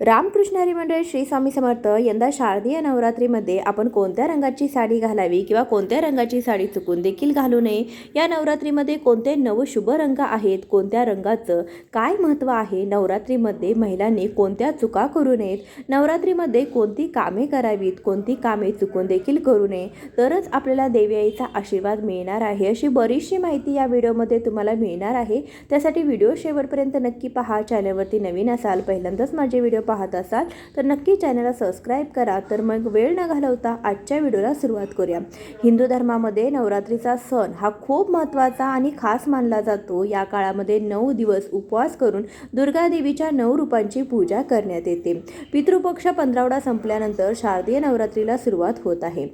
रामकृष्ण हरी मंडळ श्री स्वामी समर्थ यंदा शारदीय नवरात्रीमध्ये आपण कोणत्या रंगाची साडी घालावी किंवा कोणत्या रंगाची साडी चुकून देखील घालू नये? या नवरात्रीमध्ये कोणते नव शुभ रंग आहेत? कोणत्या रंगाचं काय महत्त्व आहे? नवरात्रीमध्ये महिलांनी कोणत्या चुका करू नयेत? नवरात्रीमध्ये कोणती कामे करावीत? कोणती कामे चुकून देखील करू नये? तरच आपल्याला देवी आईचा आशीर्वाद मिळणार आहे. अशी बरीचशी माहिती या व्हिडिओमध्ये तुम्हाला मिळणार आहे. त्यासाठी व्हिडिओ शेवटपर्यंत नक्की पहा. चॅनलवरती नवीन असाल पहिल्यांदाच माझे व्हिडिओ पाहत असाल तर नक्की चॅनलला सबस्क्राईब करा. तर मग वेळ न घालवता आजच्या व्हिडिओला सुरुवात करूया. हिंदू धर्मामध्ये नवरात्रीचा सण हा खूप महत्त्वाचा आणि खास मानला जातो. या काळामध्ये नऊ दिवस उपवास करून दुर्गा देवीच्या नऊ रूपांची पूजा करण्यात येते. पितृपक्ष पंधरावडा संपल्यानंतर शारदीय नवरात्रीला सुरुवात होत आहे.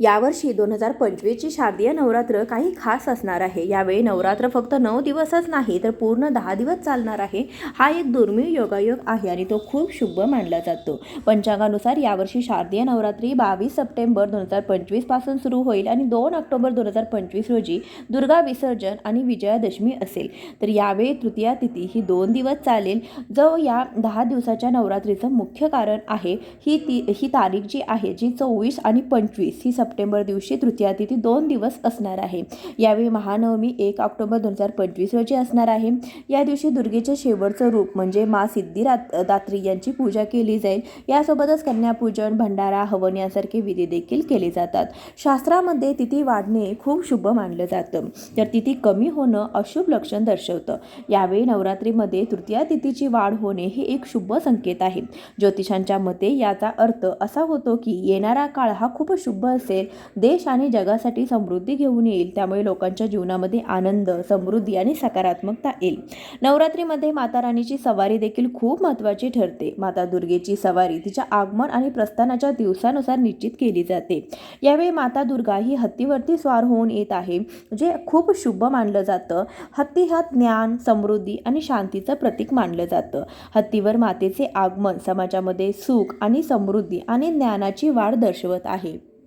यावर्षी दोन हजार पंचवीसची शारदीय नवरात्र काही खास असणार आहे. यावेळी नवरात्र फक्त नऊ दिवसच नाही तर पूर्ण दहा दिवस चालणार आहे. हा एक दुर्मिळ योगायोग आहे आणि तो खूप शुभ मानला जातो. पंचांगानुसार यावर्षी शारदीय नवरात्री बावीस सप्टेंबर दोन हजार पंचवीसपासून सुरू होईल आणि दोन ऑक्टोबर दोन हजार पंचवीस रोजी दुर्गा विसर्जन आणि विजयादशमी असेल. तर यावेळी तृतीया तिथी ही दोन दिवस चालेल. जो या दहा दिवसाच्या नवरात्रीचं मुख्य कारण आहे ही ती ही तारीख जी आहे जी चोवीस आणि पंचवीस ही सप्टेंबर दिवशी तृतीया तिथी दोन दिवस असणार आहे. यावेळी महानवमी एक ऑक्टोबर दोन हजार पंचवीस रोजी असणार आहे. या दिवशी दुर्गेचे शेवटचं रूप म्हणजे मा सिद्धी दात्री यांची पूजा केली जाईल. यासोबतच कन्यापूजन भंडारा हवन यासारखे विधी देखील केले जातात. शास्त्रामध्ये तिथी वाढणे खूप शुभ मानलं जातं. तर तिथी कमी होणं अशुभ लक्षण दर्शवतं. यावेळी नवरात्रीमध्ये तृतीया तिथीची वाढ होणे हे एक शुभ संकेत आहे. ज्योतिषांच्या मते याचा अर्थ असा होतो की येणारा काळ हा खूप शुभ असेल. देश आणि जगासाठी समृद्धी घेऊन येईल त्यामुळे लोकांच्या जीवनामध्ये आनंद समृद्धी आणि सकारात्मकता येईल. नवरात्रीमध्ये माता राणीची सवारी देखील खूप महत्त्वाची ठरते. माता दुर्गेची सवारी तिच्या आगमन आणि प्रस्थानाच्या दिवसानुसार निश्चित केली जाते. यावेळी माता दुर्गा ही हत्तीवरती स्वार होऊन येत आहे जे खूप शुभ मानलं जातं. हत्ती हा ज्ञान समृद्धी आणि शांतीचं प्रतीक मानलं जातं. हत्तीवर मातेचे आगमन समाजामध्ये सुख आणि समृद्धी आणि ज्ञानाची वाढ दर्शवत आहे.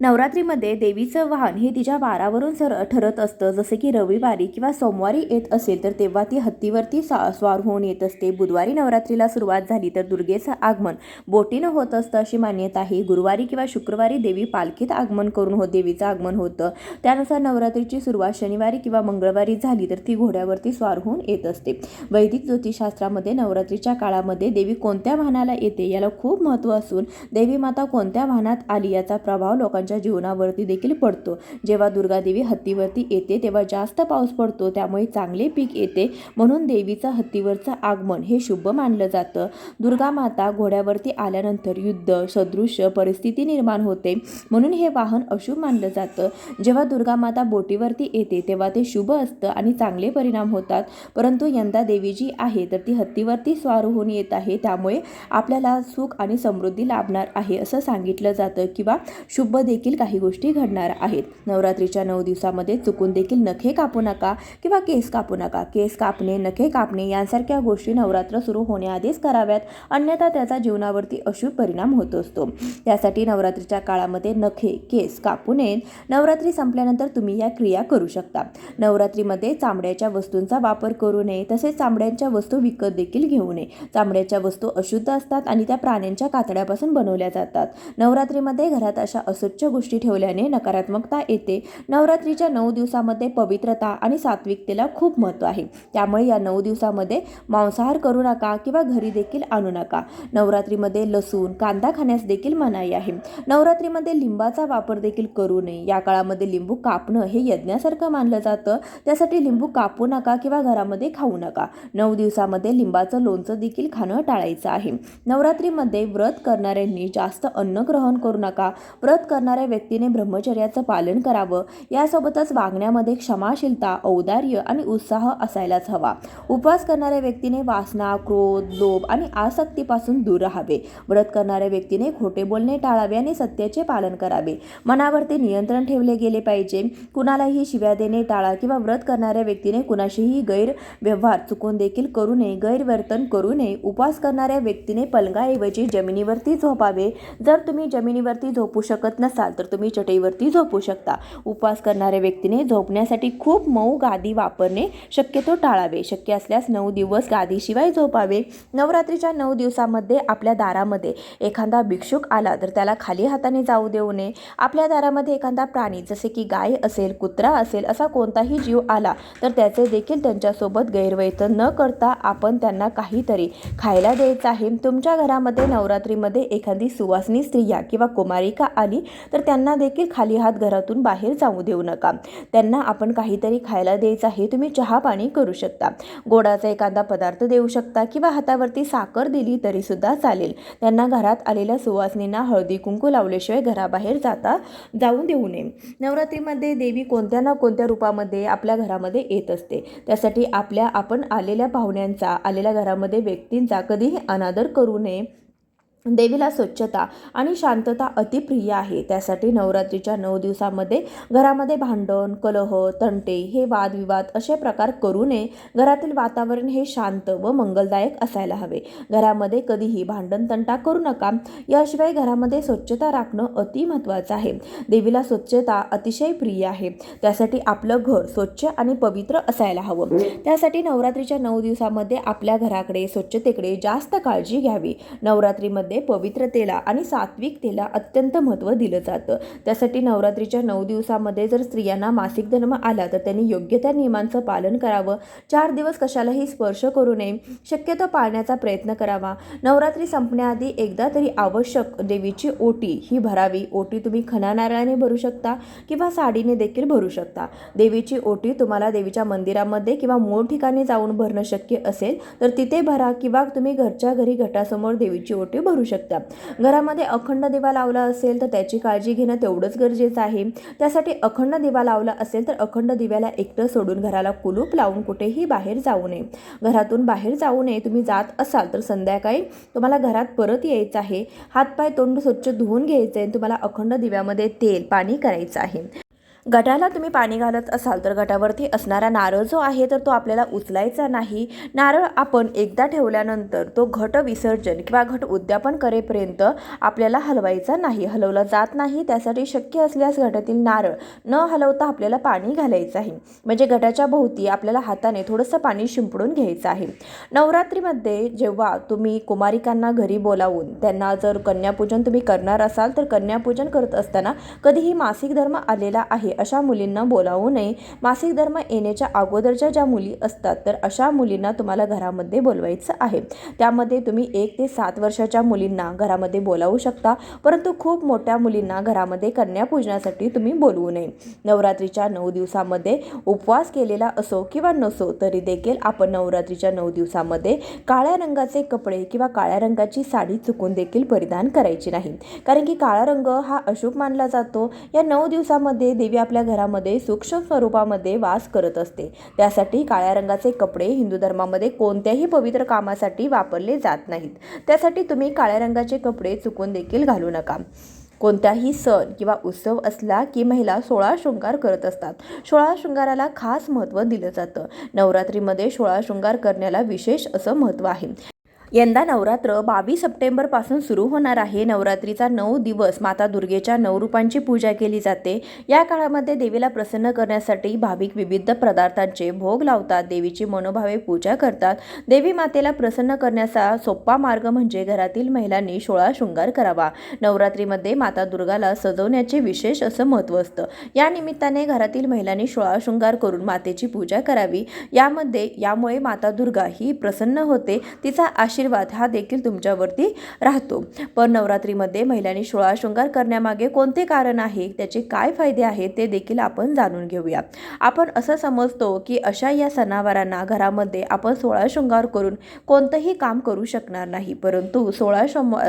नवरात्रीमध्ये देवीचं वाहन हे तिच्या वारावरून सर ठरत असतं. जसे की रविवारी किंवा सोमवारी येत असेल तर तेव्हा ती हत्तीवरती सा स्वार होऊन येत असते. बुधवारी नवरात्रीला सुरुवात झाली तर दुर्गेचं आगमन बोटीनं होत असतं अशी मान्यता आहे. गुरुवारी किंवा शुक्रवारी देवी पालखीत आगमन करून हो देवीचं आगमन होतं. त्यानुसार नवरात्रीची सुरुवात शनिवारी किंवा मंगळवारी झाली तर ती घोड्यावरती स्वार होऊन येत असते. वैदिक ज्योतिषशास्त्रामध्ये नवरात्रीच्या काळामध्ये देवी कोणत्या वाहनाला येते याला खूप महत्त्व असून देवी माता कोणत्या वाहनात आली याचा प्रभाव लोकांच्या जीवनावरती देखील पडतो. जेव्हा दुर्गादेवी हत्तीवरती येते तेव्हा जास्त पाऊस पडतो त्यामुळे चांगले पीक येते. म्हणून देवीचं हत्तीवरचं आगमन हे शुभ मानलं जातं. दुर्गा माता घोड्यावरती आल्यानंतर युद्ध सदृश्य परिस्थिती निर्माण होते. म्हणून हे वाहन अशुभ मानलं जातं. जेव्हा दुर्गा माता बोटीवरती येते तेव्हा ते शुभ असतं आणि चांगले परिणाम होतात. परंतु यंदा देवी जी आहे तर ती हत्तीवरती स्वार होऊन येत आहे. त्यामुळे आपल्याला सुख आणि समृद्धी लाभणार आहे असं सांगितलं जातं. किंवा शुभ देखील काही गोष्टी घडणार आहेत. नवरात्रीच्या नऊ दिवसामध्ये चुकून देखील नखे कापू नका किंवा केस कापू नका. केस कापणे नखे कापणे यांसारख्या गोष्टी नवरात्र सुरू होण्याआधीच कराव्यात. अन्यथा त्याचा जीवनावरती अशुभ परिणाम होत असतो. त्यासाठी नवरात्रीच्या काळामध्ये नखे केस कापू नयेत. नवरात्री संपल्यानंतर तुम्ही या क्रिया करू शकता. नवरात्रीमध्ये चामड्याच्या वस्तूंचा वापर करू नये. तसेच चामड्यांच्या वस्तू विकत देखील घेऊ नये. चामड्याच्या वस्तू अशुद्ध असतात आणि त्या प्राण्यांच्या कातड्यापासून बनवल्या जातात. नवरात्रीमध्ये घरात अशा अस्वच्छ गोष्टी ठेवल्याने नकारात्मकता येते. नवरात्रीच्या नऊ दिवसामध्ये पवित्रता आणि सात्विकतेला खूप महत्त्व आहे. त्यामुळे या नऊ दिवसामध्ये मांसाहार करू नका किंवा घरी देखील आणू नका. नवरात्रीमध्ये लसूण कांदा खाण्यास देखील मनाई आहे. नवरात्रीमध्ये लिंबाचा वापर देखील करू नये. या काळामध्ये लिंबू कापणं हे यज्ञासारखं मानलं जातं. त्यासाठी लिंबू कापू नका किंवा घरामध्ये खाऊ नका. नऊ दिवसामध्ये लिंबाचं लोणचं देखील खाणं टाळायचं आहे. नवरात्रीमध्ये व्रत करणाऱ्यांनी जास्त अन्न ग्रहण करू नका. व्रत करणाऱ्या व्यक्तीने ब्रह्मचर्याचं पालन करावं. यासोबतच वागण्यामध्ये क्षमाशीलता औदार्य आणि उत्साह असायलाच हवा. उपवास करणाऱ्या व्यक्तीने वासना क्रोध लोभ आणि आसक्तीपासून दूर राहावे. व्रत करणाऱ्या व्यक्तीने खोटे बोलणे टाळावे आणि सत्याचे पालन करावे. मनावरती नियंत्रण ठेवले गेले पाहिजे. कुणालाही शिव्या देणे टाळा किंवा व्रत करणाऱ्या व्यक्तीने कुणाशीही गैरव्यवहार चुकून देखील करू नये गैरवर्तन करू नये. उपवास करणाऱ्या व्यक्तीने पलंगाऐवजी जमिनीवरती झोपावे. जर तुम्ही जमिनीवरती झोपू शकत नसाल असाल तर तुम्ही चटईवरती झोपू शकता. उपवास करणाऱ्या व्यक्तीने झोपण्यासाठी खूप मऊ गादी वापरणे शक्यतो टाळावे. शक्य असल्यास नऊ दिवस गादीशिवाय झोपावे. नवरात्रीच्या नऊ दिवसामध्ये आपल्या दारामध्ये एखादा भिक्षुक आला तर त्याला खाली हाताने जाऊ देऊ नये. आपल्या दारामध्ये एखादा प्राणी जसे की गाय असेल कुत्रा असेल असा कोणताही जीव आला तर त्याचे देखील त्यांच्यासोबत गैरवर्तन न करता आपण त्यांना काहीतरी खायला द्यायचं आहे. तुमच्या घरामध्ये नवरात्रीमध्ये एखादी सुवासनी स्त्रिया किंवा कुमारिका आली तर त्यांना देखील खाली हात घरातून बाहेर जाऊ देऊ नका. त्यांना आपण काहीतरी खायला द्यायचं आहे तुम्ही चहा पाणी करू शकता. गोडाचा एखादा पदार्थ देऊ शकता किंवा हातावरती साखर दिली तरी सुद्धा चालेल. त्यांना घरात आलेल्या सुवासनींना हळदी कुंकू लावल्याशिवाय घराबाहेर जाता जाऊ देऊ नये. नवरात्रीमध्ये देवी कोणत्या ना कोणत्या रूपामध्ये आपल्या घरामध्ये येत असते. त्यासाठी आपल्या आपण आलेल्या पाहुण्यांचा आलेल्या घरामध्ये व्यक्तींचा कधीही अनादर करू नये. देवीला स्वच्छता आणि शांतता अतिप्रिय आहे. त्यासाठी नवरात्रीच्या नऊ दिवसामध्ये घरामध्ये भांडण कलह तंटे हे वादविवाद असे प्रकार करू नये. घरातील वातावरण हे शांत व मंगलदायक असायला हवे. घरामध्ये कधीही भांडण तंटा करू नका. याशिवाय घरामध्ये स्वच्छता राखणं अति महत्त्वाचं आहे. देवीला स्वच्छता अतिशय प्रिय आहे. त्यासाठी आपलं घर स्वच्छ आणि पवित्र असायला हवं. त्यासाठी नवरात्रीच्या नऊ दिवसामध्ये आपल्या घराकडे स्वच्छतेकडे जास्त काळजी घ्यावी. नवरात्रीमध्ये पवित्रतेला आणि सात्विकतेला अत्यंत महत्त्व दिलं जातं. त्यासाठी नवरात्रीच्या नऊ दिवसामध्ये जर स्त्रियांना मासिक धर्म आला तर त्यांनी योग्य त्या नियमांचं पालन करावं. चार दिवस कशालाही स्पर्श करू नये. शक्यतो पाळण्याचा प्रयत्न करावा. नवरात्री संपण्याआधी एकदा तरी आवश्यक देवीची ओटी ही भरावी. ओटी तुम्ही खणा नारळाने भरू शकता किंवा साडीने देखील भरू शकता. देवीची ओटी तुम्हाला देवीच्या मंदिरामध्ये किंवा मूळ ठिकाणी जाऊन भरणं शक्य असेल तर तिथे भरा किंवा तुम्ही घरच्या घरी घटासमोर देवीची ओटी भरू शकता. घरामध्ये अखंड दिवा लावला असेल तर त्याची काळजी घेणं तेवढंच गरजेचं आहे. त्यासाठी अखंड दिवा लावला असेल तर अखंड दिव्याला एकटं सोडून घराला कुलूप लावून कुठेही बाहेर जाऊ नये. घरातून बाहेर जाऊ नये. तुम्ही जात असाल तर संध्याकाळी तुम्हाला घरात परत यायचं आहे. हातपाय तोंड स्वच्छ धुवून घ्यायचं आहे तुम्हाला अखंड दिव्यामध्ये तेल पाणी करायचं आहे. गटाला तुम्ही पाणी घालत असाल तर गटावरती असणारा नारळ जो आहे तर तो आपल्याला उचलायचा नाही. नारळ आपण एकदा ठेवल्यानंतर तो घट विसर्जन किंवा घट उद्यापन करेपर्यंत आपल्याला हलवायचा नाही. हलवला जात नाही त्यासाठी शक्य असल्यास घटातील नारळ न हलवता आपल्याला पाणी घालायचं आहे. म्हणजे घटाच्या भोवती आपल्याला हाताने थोडंसं पाणी शिंपडून घ्यायचं आहे. नवरात्रीमध्ये जेव्हा तुम्ही कुमारिकांना घरी बोलावून त्यांना जर कन्यापूजन तुम्ही करणार असाल तर कन्यापूजन करत असताना कधीही मासिक धर्म आलेला आहे. अशा मुलींना बोलावू नये. मासिक धर्म येण्याच्या अगोदरच्या ज्या मुली असतात तर अशा मुलींना तुम्हाला घरामध्ये बोलवायचं आहे. त्यामध्ये तुम्ही एक ते सात वर्षाच्या मुलींना घरामध्ये बोलावू शकता परंतु खूप मोठ्या मुलींना घरामध्ये कन्यापूजनासाठी तुम्ही बोलवू नये. नवरात्रीच्या नऊ दिवसामध्ये उपवास केलेला असो किंवा नसो तरी देखील आपण नवरात्रीच्या नऊ दिवसामध्ये काळ्या रंगाचे कपडे किंवा काळ्या रंगाची साडी चुकून देखील परिधान करायची नाही. कारण की काळा रंग हा अशुभ मानला जातो. या नऊ दिवसामध्ये देवी आपल्या घरामध्ये सूक्ष्म स्वरूपामध्ये वास करत असते. त्यासाठी काळ्या रंगाचे कपडे हिंदू धर्मामध्ये कोणत्याही पवित्र कामासाठी वापरले जात नाहीत. त्यासाठी तुम्ही काळ्या रंगाचे कपडे चुकून देखील घालू नका. कोणताही सण किंवा उत्सव असला की महिला सोळा शृंगार करत असतात. सोळा शृंगाराला खास महत्त्व दिलं जातं. नवरात्रीमध्ये सोळा शृंगार करण्याला विशेष असं महत्त्व आहे. यंदा नवरात्र बावीस सप्टेंबरपासून सुरू होणार आहे. नवरात्रीचा नऊ दिवस माता दुर्गेच्या नऊ रूपांची पूजा केली जाते. या काळामध्ये देवीला प्रसन्न करण्यासाठी भाविक विविध पदार्थांचे भोग लावतात. देवीची मनोभावे पूजा करतात. देवी मातेला प्रसन्न करण्याचा सोपा मार्ग म्हणजे घरातील महिलांनी सोळा शृंगार करावा. नवरात्रीमध्ये माता दुर्गाला सजवण्याचे विशेष असं महत्त्व असतं. या निमित्ताने घरातील महिलांनी सोळा शृंगार करून मातेची पूजा करावी. यामध्ये यामुळे माता दुर्गा ही प्रसन्न होते. तिचा आशीर्वाद आशीर्वाद हा देखील तुमच्यावरती राहतो. पण नवरात्रीमध्ये महिलांनी सोळा शृंगार करण्यामागे कोणते कारण आहे त्याचे काय फायदे आहेत ते देखील आपण जाणून घेऊया. आपण असं समजतो की अशा या सणावारांना घरामध्ये आपण सोळा शृंगार करून कोणतंही काम करू शकणार नाही. परंतु सोळा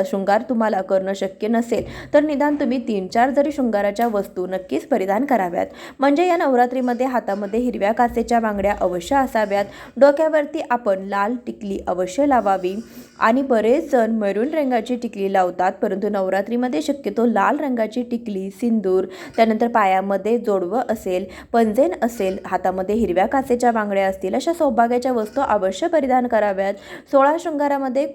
शृंगार तुम्हाला करणं शक्य नसेल तर निदान तुम्ही तीन चार जरी शृंगाराच्या वस्तू नक्कीच परिधान कराव्यात. म्हणजे या नवरात्रीमध्ये हातामध्ये हिरव्या काचेच्या बांगड्या अवश्य असाव्यात. डोक्यावरती आपण लाल टिकली अवश्य लावावी. आणि बरेच जण मरून रंगाची टिकली लावतात परंतु नवरात्रीमध्ये शक्यतो लाल रंगाची टिकली सिंदूर त्यानंतर पायामध्ये जोडवं असेल पंजेन असेल हातामध्ये हिरव्या काचेच्या बांगड्या असतील अशा सौभाग्याच्या वस्तू अवश्य परिधान कराव्यात. सोळा शृंगारामध्ये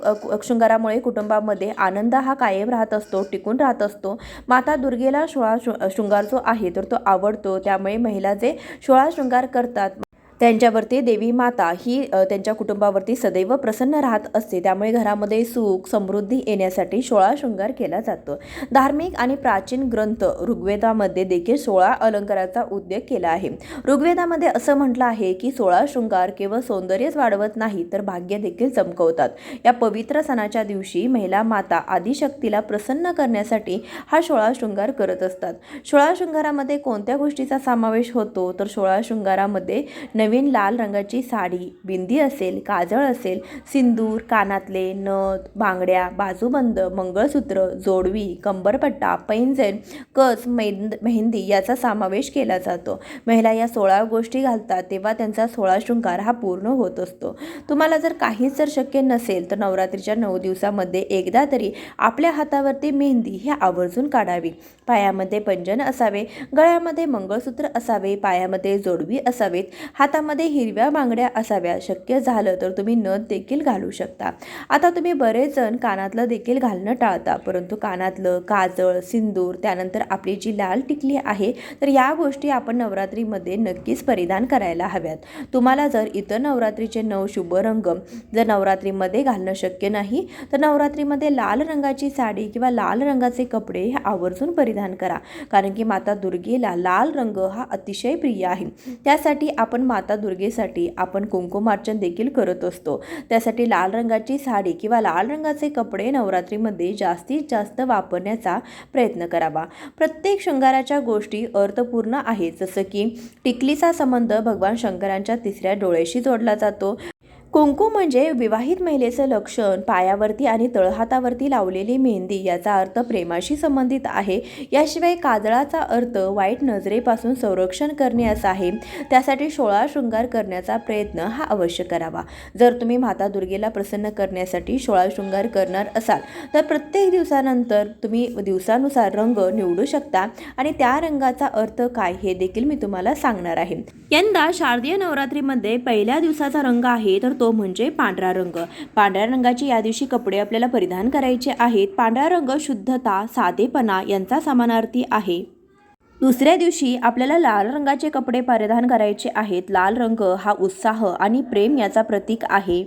शृंगारामुळे कुटुंबामध्ये आनंद हा कायम राहत असतो टिकून राहत असतो. माता दुर्गेला सोळा शृ शृंगार जो आहे तर तो आवडतो. त्यामुळे महिला जे सोळा शृंगार करतात त्यांच्यावरती देवी माता ही त्यांच्या कुटुंबावरती सदैव प्रसन्न राहत असते. त्यामुळे घरामध्ये सुख समृद्धी येण्यासाठी सोळा शृंगार केला जातो. धार्मिक आणि प्राचीन ग्रंथ ऋग्वेदामध्ये देखील सोळा अलंकाराचा उद्योग केला आहे. ऋग्वेदामध्ये असं म्हटलं आहे की सोळा शृंगार केवळ सौंदर्यच वाढवत नाही तर भाग्य देखील चमकवतात. या पवित्र सणाच्या दिवशी महिला माता आदिशक्तीला प्रसन्न करण्यासाठी हा सोळा शृंगार करत असतात. सोळा शृंगारामध्ये कोणत्या गोष्टीचा समावेश होतो? तर सोळा शृंगारामध्ये नवीन लाल रंगाची साडी बिंदी असेल काजळ असेल सिंदूर कानातले नथ बांगड्या बाजूबंद मंगळसूत्र जोडवी कंबरपट्टा पैंजण कच मेंद मेहंदी याचा समावेश केला जातो. महिला या सोळा गोष्टी घालतात तेव्हा त्यांचा सोळा शृंगार हा पूर्ण होत असतो. तुम्हाला जर काहीच जर शक्य नसेल तर नवरात्रीच्या नऊ दिवसामध्ये एकदा तरी आपल्या हातावरती मेहंदी ही आवर्जून काढावी. पायामध्ये पंजन असावे गळ्यामध्ये मंगळसूत्र असावे पायामध्ये जोडवी असावेत हातामध्ये हिरव्या बांगड्या असाव्या. शक्य झालं तर तुम्ही नथ देखील घालू शकता. आता तुम्ही बरेच जण कानातलं देखील घालणं टाळता. परंतु कानातलं काजळ सिंदूर त्यानंतर आपली जी लाल टिकली आहे तर या गोष्टी आपण नवरात्रीमध्ये नक्कीच परिधान करायला हव्यात. तुम्हाला जर इतर नवरात्रीचे नऊ शुभ रंग जर नवरात्रीमध्ये घालणं शक्य नाही तर नवरात्रीमध्ये लाल रंगाची साडी किंवा लाल रंगाचे कपडे हे आवर्जून परिधान करा. कारण की माता दुर्गेला लाल रंग हा अतिशय प्रिय आहे. त्यासाठी आपण माता दुर्गेसाठी आपण कुंकुमार्चन देखील करत असतो. त्यासाठी लाल रंगाची साडी किंवा लाल रंगाचे कपडे नवरात्रीमध्ये जास्तीत जास्त वापरण्याचा प्रयत्न करावा. प्रत्येक शृंगाराच्या गोष्टी अर्थपूर्ण आहेत. जसं की टिकलीचा संबंध भगवान शंकरांच्या तिसऱ्या डोळ्याशी जोडला जातो. कुंकू म्हणजे विवाहित महिलेचं लक्षण पायावरती आणि तळहातावरती लावलेली मेहंदी याचा अर्थ प्रेमाशी संबंधित आहे. याशिवाय काजळाचा अर्थ वाईट नजरेपासून संरक्षण करणे असा आहे. त्यासाठी सोळा शृंगार करण्याचा प्रयत्न हा अवश्य करावा. जर तुम्ही माता दुर्गेला प्रसन्न करण्यासाठी सोळा शृंगार करणार असाल तर प्रत्येक दिवसानंतर तुम्ही दिवसानुसार रंग निवडू शकता आणि त्या रंगाचा अर्थ काय हे देखील मी तुम्हाला सांगणार आहे. यंदा शारदीय नवरात्रीमध्ये पहिल्या दिवसाचा रंग आहे तर तो म्हणजे पांढरा रंग. पांढऱ्या रंगाची या दिवशी कपडे आपल्याला परिधान करायचे आहेत. पांढरा रंग शुद्धता साधेपणा यांचा समानार्थी आहे. दुसऱ्या दिवशी आपल्याला लाल रंगाचे कपडे परिधान करायचे आहेत. लाल रंग हा उत्साह आणि प्रेम याचा प्रतीक आहे.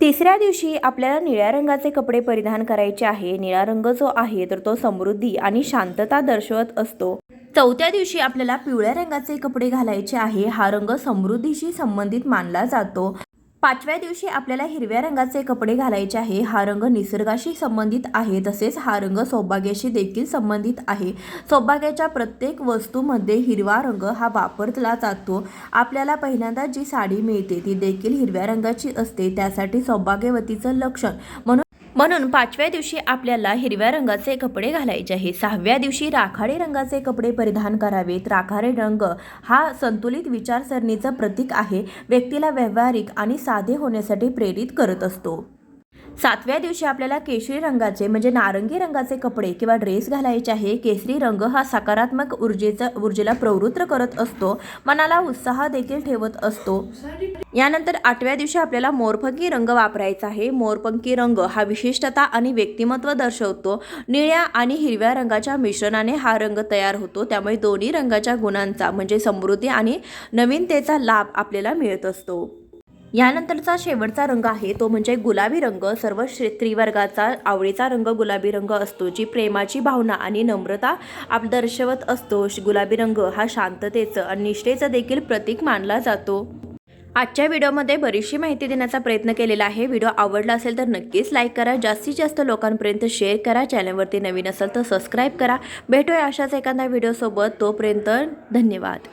तिसऱ्या दिवशी आपल्याला निळ्या रंगाचे कपडे परिधान करायचे आहे. निळा रंग जो आहे तर तो समृद्धी आणि शांतता दर्शवत असतो. चौथ्या दिवशी आपल्याला पिवळ्या रंगाचे कपडे घालायचे आहे. हा रंग समृद्धीशी संबंधित मानला जातो. पाचव्या दिवशी आपल्याला हिरव्या रंगाचे कपडे घालायचे आहे. हा रंग निसर्गाशी संबंधित आहे तसेच हा रंग सौभाग्याशी देखील संबंधित आहे. सौभाग्याच्या प्रत्येक वस्तूमध्ये हिरवा रंग हा वापरला जातो. आपल्याला पहिल्यांदा जी साडी मिळते ती देखील हिरव्या रंगाची असते. त्यासाठी सौभाग्यवतीचं लक्षण म्हणून म्हणून पाचव्या दिवशी आपल्याला हिरव्या रंगाचे कपडे घालायचे आहे. सहाव्या दिवशी राखाडी रंगाचे कपडे परिधान करावेत. राखाडी रंग हा संतुलित विचारसरणीचं प्रतीक आहे. व्यक्तीला व्यावहारिक आणि साधे होण्यासाठी प्रेरित करत असतो. सातव्या दिवशी आपल्याला केशरी रंगाचे म्हणजे नारंगी रंगाचे कपडे किंवा ड्रेस घालायचे आहे. केसरी रंग हा सकारात्मक ऊर्जेचा ऊर्जेला प्रवृत्त करत असतो. मनाला उत्साह देखील ठेवत असतो. यानंतर आठव्या दिवशी आपल्याला मोरपंखी रंग वापरायचा आहे. मोरपंखी रंग हा विशिष्टता आणि व्यक्तिमत्व दर्शवतो. निळ्या आणि हिरव्या रंगाच्या मिश्रणाने हा रंग तयार होतो. त्यामुळे दोन्ही रंगाच्या गुणांचा म्हणजे समृद्धी आणि नवीनतेचा लाभ आपल्याला मिळत असतो. यानंतरचा शेवटचा रंग आहे तो म्हणजे गुलाबी रंग. सर्व स्त्रीवर्गाचा आवडीचा रंग गुलाबी रंग असतो जी प्रेमाची भावना आणि नम्रता आप दर्शवत असतो. गुलाबी रंग हा शांततेचं आणि निष्ठेचं देखील प्रतीक मानला जातो. आजच्या व्हिडिओमध्ये बरीचशी माहिती देण्याचा प्रयत्न केलेला आहे. व्हिडिओ आवडला असेल तर नक्कीच लाईक करा. जास्तीत जास्त लोकांपर्यंत शेअर करा. चॅनलवरती नवीन असेल तर सबस्क्राईब करा. भेटूया अशाच एखाद्या व्हिडिओसोबत. तोपर्यंत धन्यवाद.